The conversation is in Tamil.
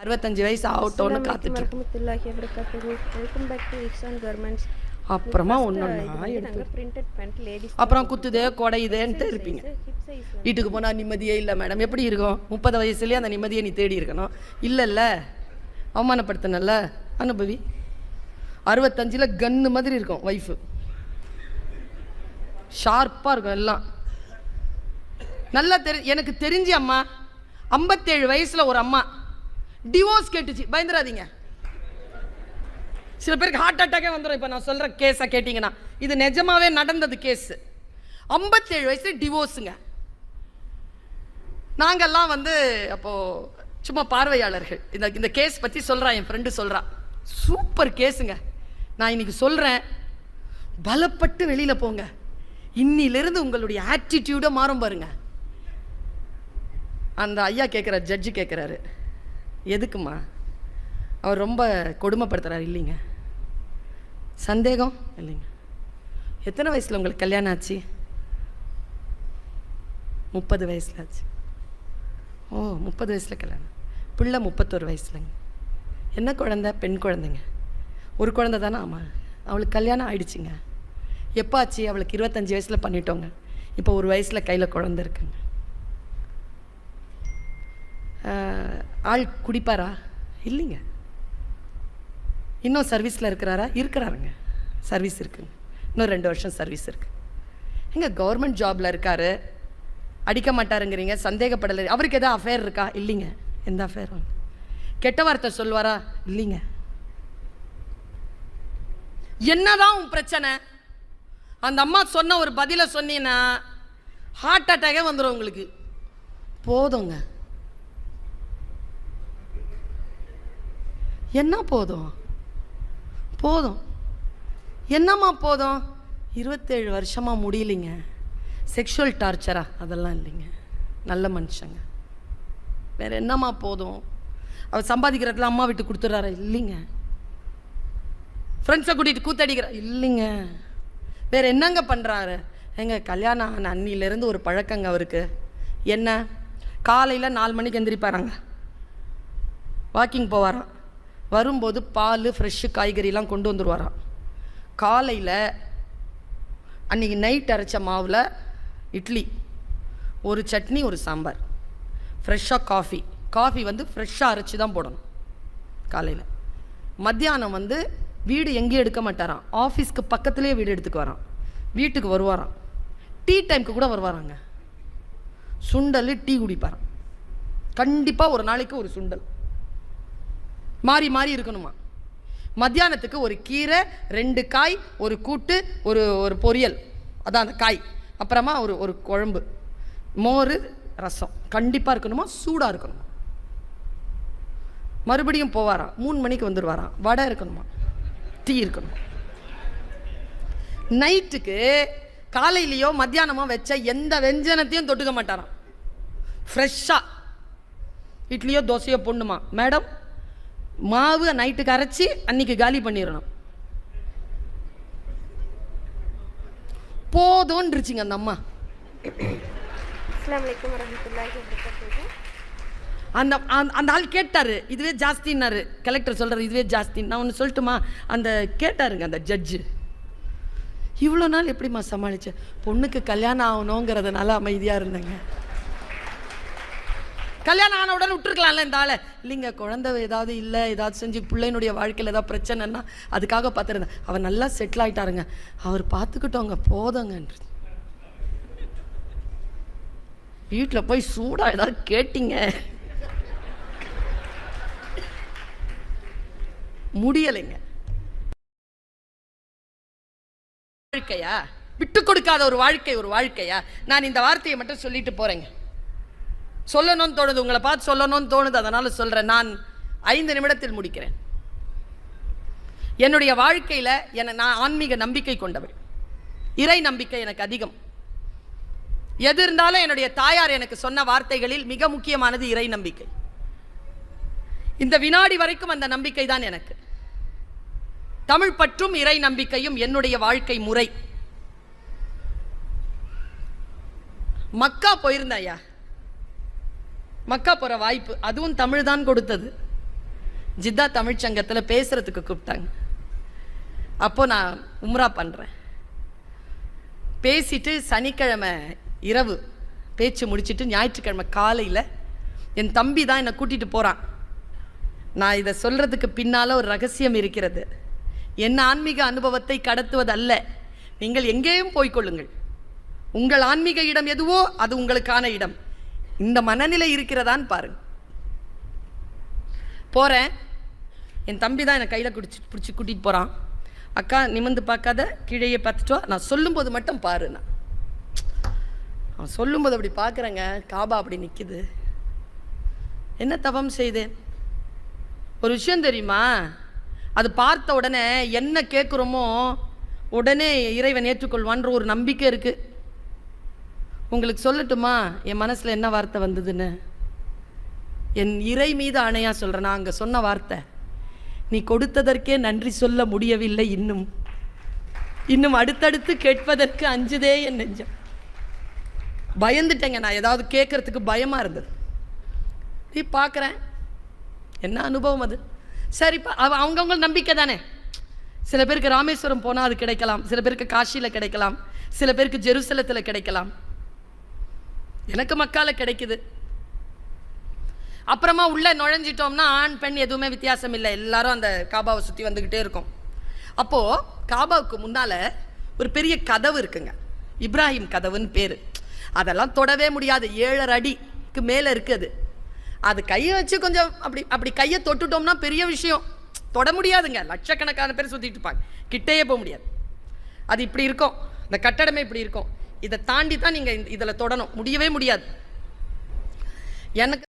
அறுபத்தஞ்சு வயசு ஆகட்டும்னு காத்துட்டு அப்புறமா ஒன்று அப்புறம் குத்துதே குடையுதேன்ட்டு இருப்பீங்க. வீட்டுக்கு போனால் நிம்மதியே இல்லை மேடம் எப்படி இருக்கும்? முப்பது வயசுலேயே அந்த நிம்மதியை நீ தேடி இருக்கணும். இல்லைல்ல அவமானப்படுத்தினல்ல அனுபவி. அறுபத்தஞ்சில் கன்னு மாதிரி இருக்கும் ஒய்ஃபு ஷார்ப்பாக இருக்கும் எல்லாம். நல்லா தெரி எனக்கு தெரிஞ்ச அம்மா ஐம்பத்தேழு வயசில் ஒரு அம்மா. டிவோர்ஸ் கேட்டுச்சு. பயந்துடாதீங்க சில பேருக்கு ஹார்ட் அட்டாக்கே வந்துடும் இப்போ நான் சொல்கிற கேஸை கேட்டிங்கன்னா இது நிஜமாவே நடந்தது கேஸு ஐம்பத்தேழு வயசு டிவோர்ஸுங்க நாங்கள்லாம் வந்து அப்போது சும்மா பார்வையாளர்கள். இந்த இந்த கேஸ் பற்றி சொல்கிறான் என் ஃப்ரெண்டு சொல்கிறான் சூப்பர் கேஸுங்க நான் இன்னைக்கு சொல்கிறேன் பலப்பட்டு வெளியில் போங்க. இன்னிலிருந்து உங்களுடைய ஆட்டிடியூடை மாறும் பாருங்க. அந்த ஐயா கேட்குற ஜட்ஜு கேட்குறாரு எதுக்குமா அவர் ரொம்ப கொடுமைப்படுத்துகிறார் இல்லைங்க. சந்தேகம்? இல்லைங்க. எத்தனை வயசில் உங்களுக்கு கல்யாணம் ஆச்சு? முப்பது வயசில் ஆச்சு. ஓ முப்பது வயசில் கல்யாணம். பிள்ளை முப்பத்தொரு வயசுலங்க. என்ன குழந்த? பெண் குழந்தைங்க. ஒரு குழந்த தானே ஆமாம் அவளுக்கு கல்யாணம் ஆயிடுச்சுங்க. எப்போ ஆச்சு? அவளுக்கு இருபத்தஞ்சி வயசில் பண்ணிட்டோங்க. இப்போ ஒரு வயசில் கையில் குழந்த இருக்குங்க. ஆள் குடிப்பாரா? இல்லைங்க. இன்னும் சர்வீஸில் இருக்கிறாரா? இருக்கிறாருங்க. சர்வீஸ் இருக்குங்க இன்னும் ரெண்டு வருஷம் சர்வீஸ் இருக்குது எங்க கவர்மெண்ட் ஜாபில் இருக்கார். அடிக்க மாட்டாருங்கிறீங்க சந்தேகப்படலை. அவருக்கு எதாவது அஃபேர் இருக்கா? இல்லைங்க. எந்த அஃபேரும் கெட்ட வார்த்தை சொல்வாரா இல்லைங்க. என்னதான் உன் பிரச்சனை? அந்த அம்மா சொன்ன ஒரு பதிலை சொன்னீங்கன்னா ஹார்ட் அட்டாகே வந்துடும் உங்களுக்கு. போதுங்க. என்ன போதும்? போதும். என்னம்மா போதும்? இருபத்தேழு வருஷமாக முடியலைங்க. செக்ஷுவல் டார்ச்சரா அதெல்லாம் இல்லைங்க. நல்ல மனுஷங்க. வேறு என்னம்மா போதும்? அவர் சம்பாதிக்கிறதுல அம்மா விட்டு கொடுத்துட்றாரு? இல்லைங்க. ஃப்ரெண்ட்ஸை கூட்டிகிட்டு கூத்தடிக்கிற? இல்லைங்க. வேறு என்னங்க பண்ணுறாரு எங்கள் கல்யாணம் ஆன அன்னிலேருந்து ஒரு பழக்கங்க அவருக்கு. என்ன? காலையில் நாலு மணிக்கு எந்திரிப்பாராங்க. வாக்கிங் போவாராம். வரும்போது பால் ஃப்ரெஷ்ஷு காய்கறிலாம் கொண்டு வந்துடுவாராம் காலையில் அன்றைக்கி நைட் அரைச்ச மாவில் இட்லி ஒரு சட்னி ஒரு சாம்பார். ஃப்ரெஷ்ஷாக காஃபி காஃபி வந்து ஃப்ரெஷ்ஷாக அரைச்சி தான் போடணும் காலையில். மத்தியானம் வந்து வீடு எங்கேயும் எடுக்க மாட்டாராம். ஆஃபீஸ்க்கு பக்கத்துலேயே வீடு எடுத்துக்கு வரான் வீட்டுக்கு வருவாராம். டீ டைம்க்கு கூட வருவாராங்க. சுண்டல் டீ குடிப்பாராம். கண்டிப்பாக ஒரு நாளைக்கு ஒரு சுண்டல். மாறி மாறி இருக்கணுமா? மத்தியானத்துக்கு ஒரு கீரை ரெண்டு காய் ஒரு கூட்டு ஒரு ஒரு பொரியல். அதான் அந்த காய். அப்புறமா ஒரு ஒரு குழம்பு. மோர் ரசம். கண்டிப்பாக இருக்கணுமா? சூடாக இருக்கணுமா? மறுபடியும் போவாராம் மூணு மணிக்கு வந்துடுவாராம் வடை இருக்கணுமா? டீ இருக்கணும். நைட்டுக்கு காலையிலையோ மத்தியானமோ வச்ச எந்த வெஞ்சனத்தையும் தொட்டுக்க மாட்டாராம். ஃப்ரெஷ்ஷாக இட்லியோ தோசையோ பொண்ணுமா மேடம் மாவு நைட்டுக்கு அரைச்சி அன்னைக்கு காலி பண்ணிடணும். போதும்ன்றுச்சிங்க அந்த அம்மா. அந்த அந்த- அந்த ஆள் கேட்டாரு இதுவே ஜாஸ்தின்னாரு. கலெக்டர் சொல்றாரு இதுவே ஜாஸ்தி. நான் ஒன்று சொல்லட்டுமா? அந்த கேட்டாருங்க அந்த ஜட்ஜு இவ்வளோ நாள் எப்படிம்மா சமாளிச்ச? பொண்ணுக்கு கல்யாணம் ஆகணுங்கிறதுனால அமைதியாக இருந்தேங்க. கல்யாணம் ஆன உடனே விட்டுருக்கலாம்ல இந்த ஆளை. இல்லைங்க குழந்தை ஏதாவது இல்லை ஏதாவது செஞ்சு பிள்ளைனுடைய வாழ்க்கையில் ஏதாவது பிரச்சனைன்னா அதுக்காக பார்த்துருந்தேன். அவர் நல்லா செட்டில் ஆகிட்டாருங்க அவர் பார்த்துக்கிட்டோங்க போதுங்கன்றது. வீட்டில் போய் சூடாக ஏதாவது கேட்டிங்க. முடியலைங்க. வாழ்க்கையா? விட்டு கொடுக்காத ஒரு வாழ்க்கை ஒரு வாழ்க்கையா? நான் இந்த வார்த்தையை மட்டும் சொல்லிட்டு போறேங்க. சொல்லணும்னு தோணுது உங்களை பார்த்து சொல்லணும்னு தோணுது அதனால் சொல்கிறேன் நான் ஐந்து நிமிடத்தில் முடிக்கிறேன். என்னுடைய வாழ்க்கையில் என நான் ஆன்மீக நம்பிக்கை கொண்டவள். இறை நம்பிக்கை எனக்கு அதிகம். எது இருந்தாலும் என்னுடைய தாயார் எனக்கு சொன்ன வார்த்தைகளில் மிக முக்கியமானது இறை நம்பிக்கை. இந்த வினாடி வரைக்கும் அந்த நம்பிக்கை தான் எனக்கு. தமிழ் பற்றும் இறை நம்பிக்கையும் என்னுடைய வாழ்க்கை முறை. மக்கா போயிருந்தேன் ஐயா. மக்கா போகிற வாய்ப்பு அதுவும் தமிழ் தான் கொடுத்தது. ஜித்தா தமிழ்ச்சங்கத்தில் பேசுகிறதுக்கு கூப்பிட்டாங்க. அப்போ நான் உம்ரா பண்ணுறேன் பேசிட்டு சனிக்கிழமை இரவு பேச்சு முடிச்சிட்டு ஞாயிற்றுக்கிழமை காலையில் என் தம்பி தான் என்னை கூட்டிகிட்டு போகிறான் நான் இதை சொல்கிறதுக்கு பின்னால் ஒரு ரகசியம் இருக்கிறது. என் ஆன்மீக அனுபவத்தை கடத்துவதல்ல. நீங்கள் எங்கேயும் போய்க்கொள்ளுங்கள் உங்கள் ஆன்மீக இடம் எதுவோ அது உங்களுக்கான இடம். இந்த மனநிலை இருக்கிறதான்னு பாருங்க. போகிறேன் என் தம்பி தான் என்னை கையில் குடிச்சு பிடிச்சி கூட்டிகிட்டு போகிறான் அக்கா நிமிந்து பார்க்காத கீழேயே பார்த்துட்டு வா. நான் சொல்லும்போது மட்டும் பாரு நான். அவன் சொல்லும்போது அப்படி பார்க்குறேங்க. காபா அப்படி நிற்கிது என்ன தவம் செய்தேன் ஒரு விஷயம் தெரியுமா? அது பார்த்த உடனே என்ன கேட்குறோமோ உடனே இறைவன் ஏற்றுக்கொள்வான்ற ஒரு நம்பிக்கை இருக்குது உங்களுக்கு சொல்லட்டுமா? என் மனசில் என்ன வார்த்தை வந்ததுன்னு? என் இறை மீது ஆணையாக சொல்கிறேன் நான் அங்கே சொன்ன வார்த்தை. நீ கொடுத்ததற்கே நன்றி சொல்ல முடியவில்லை இன்னும். இன்னும் அடுத்தடுத்து கேட்பதற்கு அஞ்சுதே என் நெஞ்சம். பயந்துட்டேங்க. நான் ஏதாவது கேட்குறதுக்கு பயமாக இருந்தது. நீ பார்க்குறேன் என்ன அனுபவம் அது? சரிப்பா அவ அவங்கவுங்க நம்பிக்கை தானே? சில பேருக்கு ராமேஸ்வரம் போனால் அது கிடைக்கலாம். சில பேருக்கு காஷியில் கிடைக்கலாம். சில பேருக்கு ஜெருசலத்தில் கிடைக்கலாம். எனக்கு மக்கால கிடைக்குது. அப்புறமா உள்ளே நுழைஞ்சிட்டோம்னா ஆண் பெண் எதுவுமே வித்தியாசம் இல்லை. எல்லாரும் அந்த காபாவை சுற்றி வந்துக்கிட்டே இருக்கும். அப்போது காபாவுக்கு முன்னால் ஒரு பெரிய கதவு இருக்குங்க. இப்ராஹிம் கதவுன்னு பேர். அதெல்லாம் தொடவே முடியாது. ஏழரை அடிக்கு மேலே இருக்குது அது. கையை வச்சு கொஞ்சம் அப்படி அப்படி கையை தொட்டுட்டோம்னா பெரிய விஷயம். தொட முடியாதுங்க. லட்சக்கணக்கான பேர் சுற்றிட்டு இருப்பாங்க. கிட்டேயே போக முடியாது. அது இப்படி இருக்கும். இந்த கட்டடமே இப்படி இருக்கும். இதை தாண்டி தான் நீங்கள் இதில் தொடணும். முடியவே முடியாது. எனக்கு